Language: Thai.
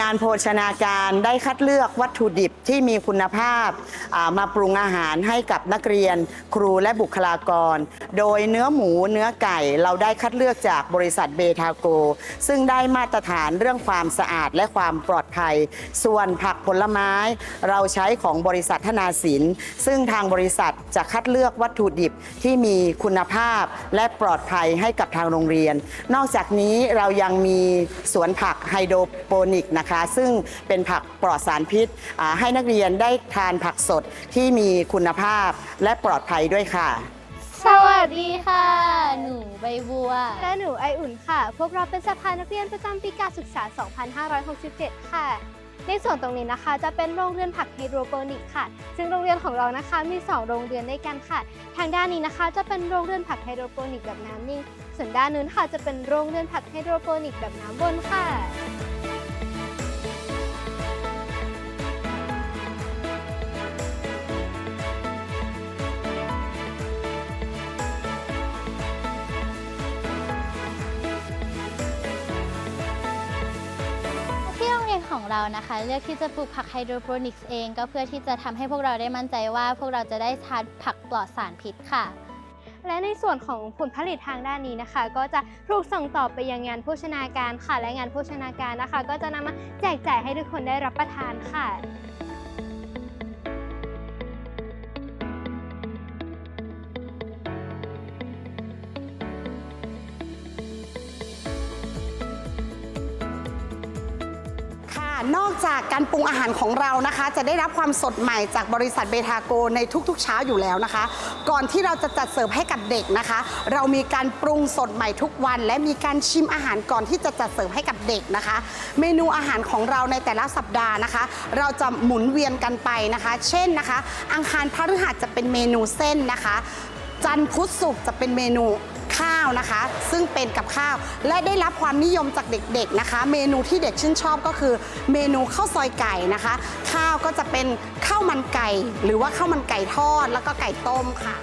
งานโภชนาการได้คัดเลือกวัตถุดิบที่มีคุณภาพมาปรุงอาหารให้กับนักเรียน ครูและบุคลากร โดยเนื้อหมูเนื้อไก่เราได้คัดเลือกจากบริษัทเบทาโก ซึ่งได้มาตรฐานเรื่องความสะอาดและความปลอดภัย ส่วนผักผลไม้ เราใช้ของบริษัทธนาสิน ซึ่งทางบริษัทจะคัดเลือกวัตถุดิบที่มีคุณภาพและปลอดภัยให้กับทางโรงเรียน นอกจากนี้เรายังมีสวนผักไฮโดรโปนิกนะคะซึ่งเป็นผักปลอดสารพิษอ่าให้นักเรียนได้ทานผักสดที่มีคุณภาพและปลอดภัยด้วยค่ะ สวัสดีค่ะ หนูใบบัว และหนูไออุ่นค่ะ พวกเราเป็นสภานักเรียนประจำปีการศึกษา 2567 ค่ะในส่วนตรงนี้นะคะจะเป็นโรงเรือนผักไฮโดรโปนิกค่ะ ซึ่งโรงเรียนของเรานะคะมี 2 โรงเรือนด้วยกันค่ะ ทางด้านนี้นะคะจะเป็นโรงเรือนผักไฮโดรโปนิกแบบน้ำนิ่ง ส่วนด้านนู้นค่ะจะเป็นโรงเรือนผักไฮโดรโปนิกแบบน้ำวนค่ะ งของเรานะคะ เลือกที่จะปลูกผักไฮโดรโปนิกส์เอง ก็เพื่อที่จะทำให้พวกเราได้มั่นใจว่า พวกเราจะได้ทานผักปลอดสารพิษค่ะ และในส่วนของผลผลิตทางด้านนี้นะคะ ก็จะถูกส่งต่อไปยังงานโภชนาการค่ะ และงานโภชนาการนะคะ ก็จะนำมาแจกจ่ายให้ทุกคนได้รับประทานค่ะ นอกจากการปรุงอาหารของเรานะคะ จะได้รับความสดใหม่จากบริษัทเบทาโกในทุกๆ เช้าอยู่แล้วนะคะ ก่อนที่เราจะจัดเสิร์ฟให้กับเด็กนะคะ เรามีการปรุงสดใหม่ทุกวัน และมีการชิมอาหารก่อนที่จะจัดเสิร์ฟให้กับเด็กนะคะ เมนูอาหารของเราในแต่ละสัปดาห์นะคะ เราจะหมุนเวียนกันไปนะคะ เช่นนะคะ อังคารพฤหัสจะเป็นเมนูเส้นนะคะ จันทร์พุธศุกร์จะเป็นเมนู ข้าวนะคะ ซึ่งเป็นกับข้าว และได้รับความนิยมจากเด็กๆนะคะ เมนูที่เด็กชื่นชอบก็คือ เมนูข้าวซอยไก่นะคะ ข้าวก็จะเป็นข้าวมันไก่ หรือว่าข้าวมันไก่ทอดแล้วก็ไก่ต้มค่ะ